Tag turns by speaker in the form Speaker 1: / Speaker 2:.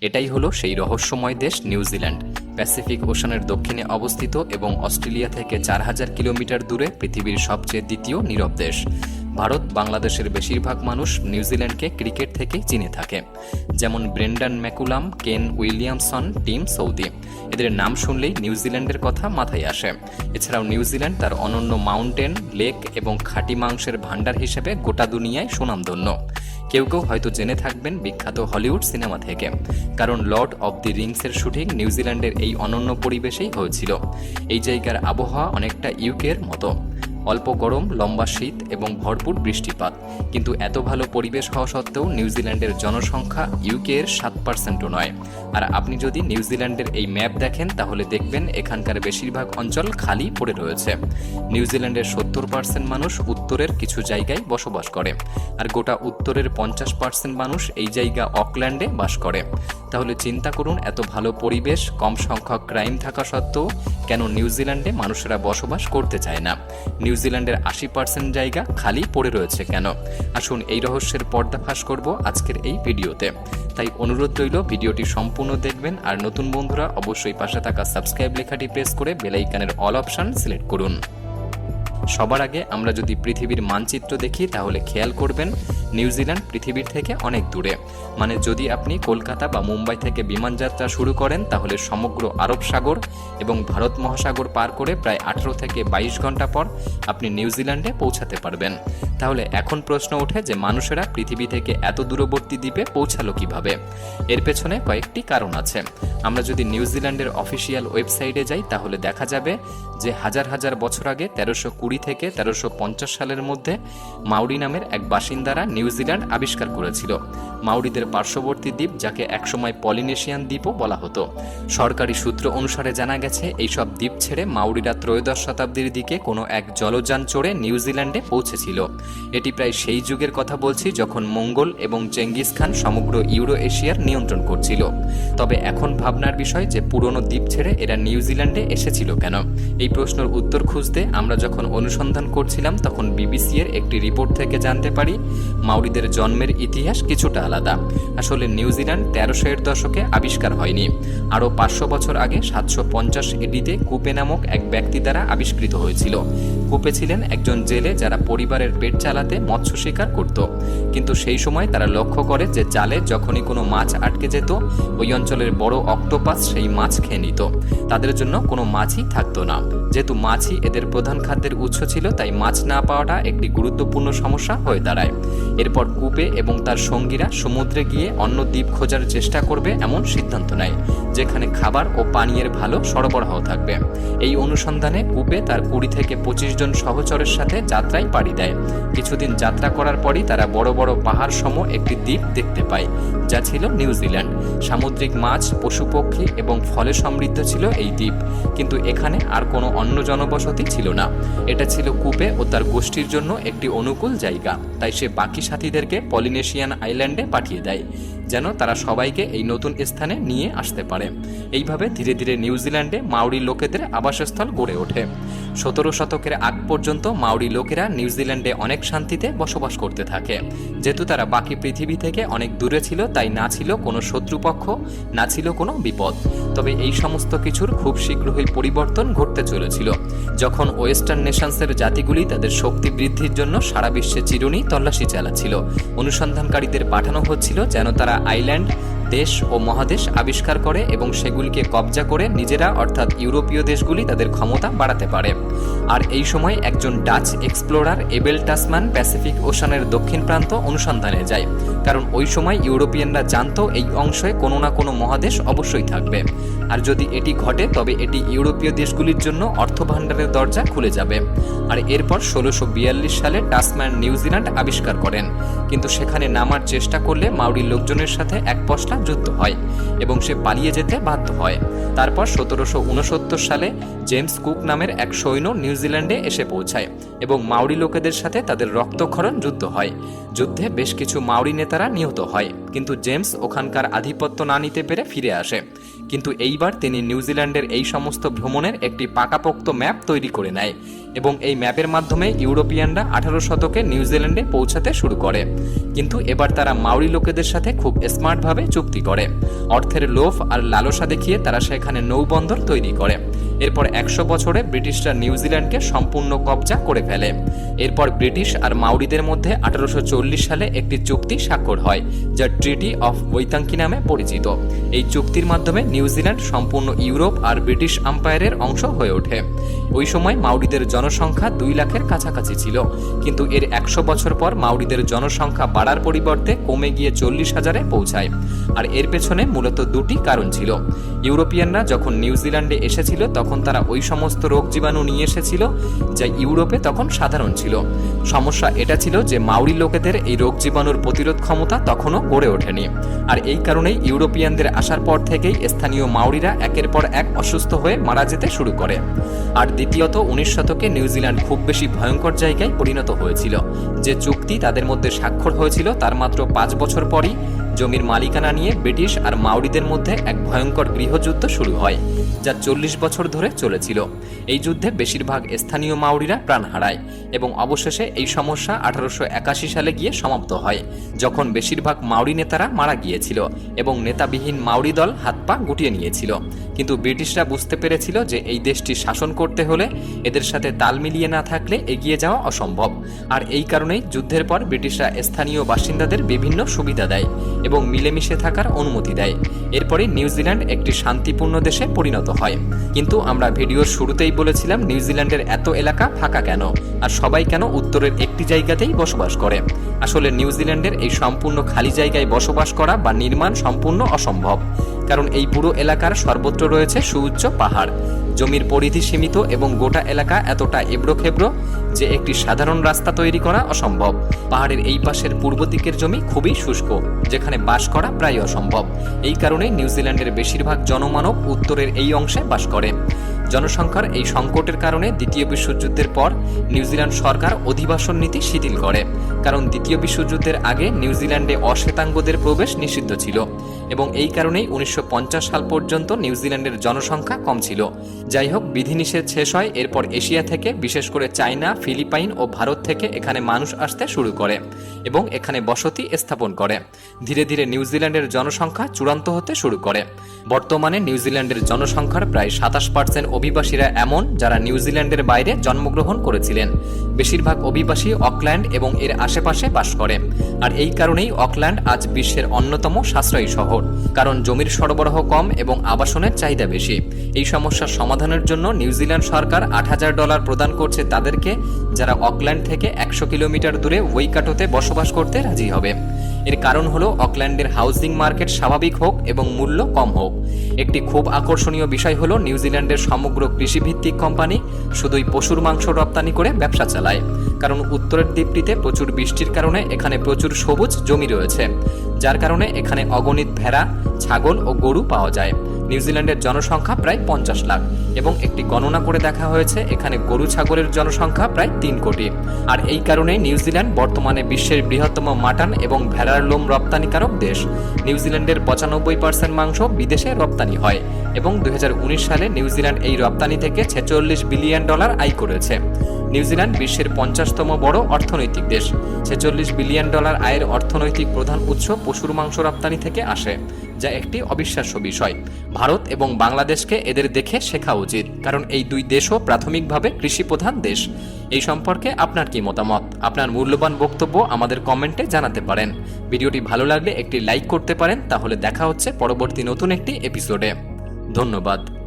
Speaker 1: এটাই হলো সেই রহস্যময় দেশ নিউজিল্যান্ড প্যাসিফিক ওশানের দক্ষিণে অবস্থিত এবং অস্ট্রেলিয়া থেকে চার হাজার কিলোমিটার দূরে পৃথিবীর সবচেয়ে দ্বিতীয় নীরব দেশ। ভারত বাংলাদেশের বেশিরভাগ মানুষ নিউজিল্যান্ডকে ক্রিকেট থেকেই চিনে থাকে। যেমন Brendan ম্যাকুলাম, Kane Williamson, team Saudi. এদের নাম শুনলেই নিউজিল্যান্ডের কথা মাথায় আসে। এছাড়াও নিউজিল্যান্ড তার অনন্য মাউন্টেন, লেক এবং খাঁটি মাংসের ভাণ্ডার হিসেবে গোটা দুনিয়ায় সুনামধন্য। কেউ কেউ হয়তো জেনে থাকবেন বিখ্যাত হলিউড সিনেমা থেকে, কারণ লর্ড অব দি রিংসের শুটিং নিউজিল্যান্ডের এই অনন্য পরিবেশেই হয়েছিল। এই জায়গার আবহাওয়া অনেকটা ইউকের মতো। অল্প গরম, লম্বা শীত এবং ভরপুর বৃষ্টিপাত। কিন্তু এত ভালো পরিবেশ হওয়া সত্ত্বেও নিউজিল্যান্ডের জনসংখ্যা ইউকে এর সাত পার্সেন্টও নয়। আর আপনি যদি নিউজিল্যান্ডের এই ম্যাপ দেখেন, তাহলে দেখবেন এখানকার বেশিরভাগ অঞ্চল খালি পড়ে রয়েছে। নিউজিল্যান্ডের সত্তর পার্সেন্ট মানুষ উত্তরের কিছু জায়গায় বসবাস করে। আর গোটা উত্তরের পঞ্চাশ পার্সেন্ট মানুষ এই জায়গা অকল্যান্ডে বাস করে। তাহলে চিন্তা করুন, এত ভালো পরিবেশ, কম সংখ্যক ক্রাইম থাকা সত্ত্বেও কেন নিউজিল্যান্ডে মানুষেরা বসবাস করতে চায় না? নিউজিল্যান্ডের আশি পার্সেন্ট জায়গা খালি পড়ে রয়েছে কেন? আসুন এই রহস্যের পর্দাফাশ করব আজকের এই ভিডিওতে। তাই অনুরোধ রইল, ভিডিওটি সম্পূর্ণ দেখবেন, আর নতুন বন্ধুরা অবশ্যই পাশে থাকা সাবস্ক্রাইব লেখাটি প্রেস করে বেলাইকানের অল অপশন সিলেক্ট করুন। সবার আগে আমরা যদি পৃথিবীর মানচিত্র দেখি, তাহলে খেয়াল করবেন নিউজিল্যান্ড পৃথিবীর থেকে অনেক দূরে। মানে যদি আপনি কলকাতা বা মুম্বাই থেকে বিমান যাত্রা শুরু করেন, তাহলে সমগ্র আরব সাগর এবং ভারত মহাসাগর পার করে প্রায় আঠারো থেকে বাইশ ঘণ্টা পর আপনি নিউজিল্যান্ডে পৌঁছাতে পারবেন। তাহলে এখন প্রশ্ন ওঠে যে মানুষেরা পৃথিবী থেকে এত দূরবর্তী দ্বীপে পৌঁছালো কীভাবে? এর পেছনে কয়েকটি কারণ আছে। আমরা যদি নিউজিল্যান্ডের অফিসিয়াল ওয়েবসাইটে যাই, তাহলে দেখা যাবে যে হাজার হাজার বছর আগে তেরোশো কুড়ি থেকে তেরোশো পঞ্চাশ সালের মধ্যে মাউরি নামের এক বাসিন্দারা নিউজিল্যান্ড আবিষ্কার করেছিল। মাউরিদের পার্শ্ববর্তী দ্বীপ, যাকে একসময় পলিনেশিয়ান দ্বীপও বলা হতো। সরকারি সূত্র অনুসারে জানা গেছে, এইসব দ্বীপ ছেড়ে মাউরিরা ত্রয়োদশ শতাব্দীর দিকে কোনো এক জলযান চড়ে নিউজিল্যান্ডে পৌঁছেছিল। এটি প্রায় সেই যুগের কথা বলছি যখন মঙ্গল এবং চেঙ্গিস খান সমগ্র ইউরো এশিয়ার নিয়ন্ত্রণ করছিল। তবে এখন ভাবনার বিষয় যে পুরনো দ্বীপ ছেড়ে এরা নিউজিল্যান্ডে এসেছিল কেন? এই প্রশ্নের উত্তর খুঁজতে আমরা যখন অনুসন্ধান করছিলাম, তখন বিবিসি এর একটি রিপোর্ট থেকে জানতে পারি মাউরিদের জন্মের ইতিহাস কিছুটা আলাদা। আসলে নিউজিল্যান্ড তেরোশো এর দশকে আবিষ্কার হয়নি। আরও পাঁচশো বছর আগে সাতশো পঞ্চাশ এডিতে কুপে নামক এক ব্যক্তি দ্বারা আবিষ্কৃত হয়েছিল। কুপে ছিলেন একজন জেলে যারা পরিবারের পেট চালাতে মৎস্য শিকার করত। কিন্তু সেই সময় তারা লক্ষ্য করে যে জালে যখনই কোনো মাছ আটকে যেত, ওই অঞ্চলের বড় অক্টোপাস সেই মাছ খেয়ে নিত। তাদের জন্য কোনো মাছই থাকতো না। যেহেতু মাছই এদের প্রধান খাদ্যের উৎস ছিল, তাই মাছ না পাওয়াটা একটি গুরুত্বপূর্ণ সমস্যা হয়ে দাঁড়ায়। এরপর কুপে এবং তার সঙ্গীরা সমুদ্রে গিয়ে অন্য দ্বীপ খোঁজার চেষ্টা করবে এমন সিদ্ধান্ত নেয়, যেখানে খাবার ও পানীয়ের ভালো সরবরাহ থাকবে। এই অনুসন্ধানে কুপে তার কুড়ি থেকে পঁচিশ জন সহচরের সাথে যাত্রায় পাড়ি দেয়। কিছুদিন যাত্রা করার পরই তারা বড় বড় পাহাড় সম একটি দ্বীপ দেখতে পায়, যা ছিল নিউজিল্যান্ড সামুদ্রিক মাছ পশুপক্ষী এবং ফলে সমৃদ্ধ ছিল এই দ্বীপ, কিন্তু এখানে আর কোনো অন্য জনবসতি ছিল না। এটা ছিল কুপে ও তার গোষ্ঠীর জন্য একটি অনুকূল জায়গা, তাই সে বাকি সাথীদেরকে পলিনেশিয়ান আইল্যান্ডে পাঠিয়ে দেয়। যেন তারা সবাইকে এই নতুন স্থানে নিয়ে আসতে পারে। এইভাবে ধীরে ধীরে নিউজিল্যান্ডে মাউরি লোকেদের আবাসস্থল গড়ে ওঠে। সতেরো শতকের আগ পর্যন্ত মাউরি লোকেরা নিউজিল্যান্ডে অনেক শান্তিতে বসবাস করতে থাকে। যেহেতু তারা বাকি পৃথিবী থেকে অনেক দূরে ছিল, তাই না ছিল কোনো শত্রুপক্ষ, না ছিল কোনো বিপদ। তবে এই সমস্ত কিছুর খুব শীঘ্রই পরিবর্তন ঘটতে চলেছিল। যখন ওয়েস্টার্ন নেশনসের জাতিগুলি তাদের শক্তি বৃদ্ধির জন্য সারা বিশ্বে চিরুনি তল্লাশি চালাচ্ছিল। অনুসন্ধানকারীদের পাঠানো হচ্ছিল যেন তারা আইল্যান্ড দেশ ও মহাদেশ আবিষ্কার করে এবং সেগুলিকে কবজা করে নিজেরা, অর্থাৎ ইউরোপীয় দেশগুলি, তাদের ক্ষমতা বাড়াতে পারে। আর এই সময় একজন Dutch explorer Abel Tasman Pacific ওশানের দক্ষিণ প্রান্ত অনুসন্ধানে যায়। কারণ ওই সময় ইউরোপিয়ানরা জানতো এই অংশে কোনো না কোনো মহাদেশ অবশ্যই থাকবে। আর যদি এটি ঘটে, তবে এটি ইউরোপীয় দেশগুলির জন্য অর্থভাণ্ডারের দরজা খুলে যাবে। আর এরপর ষোলোশো বিয়াল্লিশ সালে টাসম্যান নিউজিল্যান্ড আবিষ্কার করেন। কিন্তু সেখানে নামার চেষ্টা করলে মাউরি লোকজনের সাথে এক পশলা যুদ্ধ হয় এবং সে পালিয়ে যেতে বাধ্য হয়। তারপর সতেরোশো উনসত্তর সালে জেমস কুক নামের এক সৈন্য নিউজিল্যান্ডে এসে পৌঁছায় এবং মাউরি লোকেদের সাথে তাদের রক্তক্ষরণ যুদ্ধ হয়। যুদ্ধে বেশ কিছু মাউরি নেতারা নিহত হয়, কিন্তু জেমস ওখানকার আধিপত্য না নিতে পেরে ফিরে আসে। কিন্তু এইবার তিনি নিউজিল্যান্ডের এই সমস্ত ভ্রমণের একটি পাকাপোক্ত ম্যাপ তৈরি করে নেয় এবং এই ম্যাপের মাধ্যমে ইউরোপিয়ানরা আঠারো শতকে নিউজিল্যান্ডে পৌঁছাতে শুরু করে। কিন্তু এবার তারা মাউরি লোকেদের সাথে খুব স্মার্টভাবে চুক্তি করে। অর্থের লোভ আর লালসা দেখিয়ে তারা সেখানে নৌবন্দর তৈরি করে। এরপর একশো বছরে ব্রিটিশরা নিউজিল্যান্ডকে সম্পূর্ণ কবজা করে ফেলে। এরপর ব্রিটিশ আর মাউরিদের মধ্যে আঠারোশো চল্লিশ সালে একটি চুক্তি স্বাক্ষর হয়, যা ট্রিটি অফ বৈতাঙ্কি নামে পরিচিত। এই চুক্তির মাধ্যমে নিউজিল্যান্ড সম্পূর্ণ ইউরোপ আর ব্রিটিশ আম্পায়ারের অংশ হয়ে ওঠে। ওই সময় মাউরিদের জনসংখ্যা দুই লাখের কাছাকাছি ছিল, কিন্তু এর একশো বছর পর মাউরিদের জনসংখ্যা বাড়ার পরিবর্তে কমে গিয়ে চল্লিশ হাজারে পৌঁছায়। আর এর পেছনে মূলত দুটি কারণ ছিল। ইউরোপিয়ানরা যখন নিউজিল্যান্ডে এসেছিল, তখন তারা ওই সমস্ত রোগ জীবাণু নিয়ে এসেছিল যা ইউরোপে তখন সাধারণ ছিল। সমস্যা এটা ছিল যে মাউরি লোকেদের এই রোগ জীবাণুর প্রতিরোধ ক্ষমতা তখনও গড়ে ওঠেনি। আর এই কারণেই ইউরোপিয়ানদের আসার পর থেকেই স্থানীয় মাউরিরা একের পর এক অসুস্থ হয়ে মারা যেতে শুরু করে। আর দ্বিতীয়ত উনিশ শতকে নিউজিল্যান্ড খুব বেশি ভয়ঙ্কর জায়গায় পরিণত হয়েছিল। যে চুক্তি তাদের মধ্যে স্বাক্ষর হয়েছিল তার মাত্র পাঁচ বছর পরই জমির মালিকানা নিয়ে ব্রিটিশ আর মাউরিদের মধ্যে এক ভয়ঙ্কর গৃহযুদ্ধ শুরু হয়, যা চল্লিশ বছর ধরে চলেছিল। এই যুদ্ধে বেশিরভাগ স্থানীয় মাউরিরা প্রাণ হারায় এবং অবশেষে এই সমস্যা আঠারোশো একাশি সালে গিয়ে সমাপ্ত হয়, যখন বেশিরভাগ মাউরি নেতারা মারা গিয়েছিল এবং নেতাবিহীন মাউরি দল পা গুটিয়ে নিয়েছিল। কিন্তু ব্রিটিশরা বুঝতে পেরেছিল যে এই দেশটি শাসন করতে হলে এদের সাথে তাল মিলিয়ে না থাকলে এগিয়ে যাওয়া অসম্ভব। আর এই কারণেই যুদ্ধের পর ব্রিটিশরা স্থানীয় বাসিন্দাদের বিভিন্ন সুবিধা দেয় এবং মিলেমিশে থাকার অনুমতি দেয়। এরপরে নিউজিল্যান্ড একটি শান্তিপূর্ণ দেশে পরিণত হয়। কিন্তু আমরা ভিডিওর শুরুতেই বলেছিলাম নিউজিল্যান্ডের এত এলাকা ফাঁকা কেন? আর সবাই কেন উত্তরের একটি জায়গাতেই বসবাস করে? আসলে নিউজিল্যান্ডের এই সম্পূর্ণ খালি জায়গায় বসবাস করা বা নির্মাণ সম্পূর্ণ অসম্ভব। কারণ এই পুরো এলাকার সর্বত্র রয়েছে সুউচ্চ পাহাড়। জমির পরিধি সীমিত এবং গোটা এলাকা এতটা এবড়োখেবড়ো যে একটি সাধারণ রাস্তা তৈরি করা অসম্ভব। পাহাড়ের এই পাশের পূর্ব দিকের জমি খুবই শুষ্ক, যেখানে বাস করা প্রায় অসম্ভব। এই কারণে নিউজিল্যান্ডের বেশিরভাগ জনমানব উত্তরের এই অংশে বাস করে। জনসংখ্যার এই সংকটের কারণে দ্বিতীয় বিশ্বযুদ্ধের পর নিউজিল্যান্ড সরকার অধিবাসন নীতি শিথিল করে। কারণ দ্বিতীয় বিশ্বযুদ্ধের আগে নিউজিল্যান্ডে অশ্বেতাঙ্গদের প্রবেশ নিষিদ্ধ ছিল, এবং এই কারণেই উনিশশো সাল পর্যন্ত নিউজিল্যান্ডের জনসংখ্যা কম ছিল। যাই হোক বিধিনিষেধ শেষ হয়, এরপর এশিয়া থেকে, বিশেষ করে চায়না, ফিলিপাইন ও ভারত থেকে এখানে মানুষ আসতে শুরু করে এবং এখানে বসতি স্থাপন করে। ধীরে ধীরে নিউজিল্যান্ডের জনসংখ্যা চূড়ান্ত হতে শুরু করে। বর্তমানে নিউজিল্যান্ডের জনসংখ্যার প্রায় সাতাশ পার্সেন্ট অভিবাসীরা এমন যারা নিউজিল্যান্ডের বাইরে জন্মগ্রহণ করেছিলেন। বেশিরভাগ অভিবাসী অকল্যান্ড এবং এর আশেপাশে বাস করে। আর এই কারণেই অকল্যান্ড আজ বিশ্বের অন্যতম সাশ্রয়ী শহর। কারণ জমির সরবরাহ কম এবং আবাসনের চাহিদা বেশি। এই সমস্যার সমাধানের জন্য নিউজিল্যান্ড সরকার আট হাজার ডলার প্রদান করছে তাদেরকে, যারা অকল্যান্ড থেকে একশো কিলোমিটার দূরে ওয়েকাটোতে বসবাস করতে রাজি হবে। এর কারণ হলো অকল্যান্ডের হাউজিং মার্কেট স্বাভাবিক হোক এবং মূল্য কম হোক। একটি খুব আকর্ষণীয় বিষয় হলো নিউজিল্যান্ডের সমগ্র কৃষিভিত্তিক কোম্পানি শুধুই পশুর মাংস রপ্তানি করে ব্যবসা চালায়। কারণ উত্তরের দ্বীপটিতে প্রচুর বৃষ্টির কারণে এখানে প্রচুর সবুজ জমি রয়েছে, যার কারণে এখানে অগণিত ভেড়া, ছাগল ও গরু পাওয়া যায়। নিউজিল্যান্ডের জনসংখ্যা প্রায় পঞ্চাশ লাখ এবং একটি গণনা করে দেখা হয়েছে, এখানে গরু ছাগলের জনসংখ্যা প্রায় তিন কোটি। আর এই কারণে নিউজিল্যান্ড বর্তমানে বিশ্বের বৃহত্তম মাটন এবং ভেড়ার লোম রপ্তানিকারক দেশ। নিউজিল্যান্ডের পঁচানব্বই পার্সেন্ট মাংস বিদেশে রপ্তানি হয় এবং দুই হাজার উনিশ সালে নিউজিল্যান্ড এই রপ্তানি থেকে ছেচল্লিশ বিলিয়ন ডলার আয় করেছে। নিউজিল্যান্ড বিশ্বের পঞ্চাশতম বড় অর্থনৈতিক দেশ। ছেচল্লিশ বিলিয়ন ডলার আয়ের অর্থনৈতিক প্রধান উৎস পশুর মাংস রপ্তানি থেকে আসে, যা একটি অবিশ্বাস্য বিষয়। ভারত এবং বাংলাদেশকে এদের দেখে শেখা উচিত, কারণ এই দুই দেশও প্রাথমিকভাবে কৃষি প্রধান দেশ। এই সম্পর্কে আপনার কি মতামত? আপনার মূল্যবান বক্তব্য আমাদের কমেন্টে জানাতে পারেন। ভিডিওটি ভালো লাগলে একটি লাইক করতে পারেন, তাহলে দেখা হচ্ছে পরবর্তী নতুন একটি এপিসোডে। ধন্যবাদ।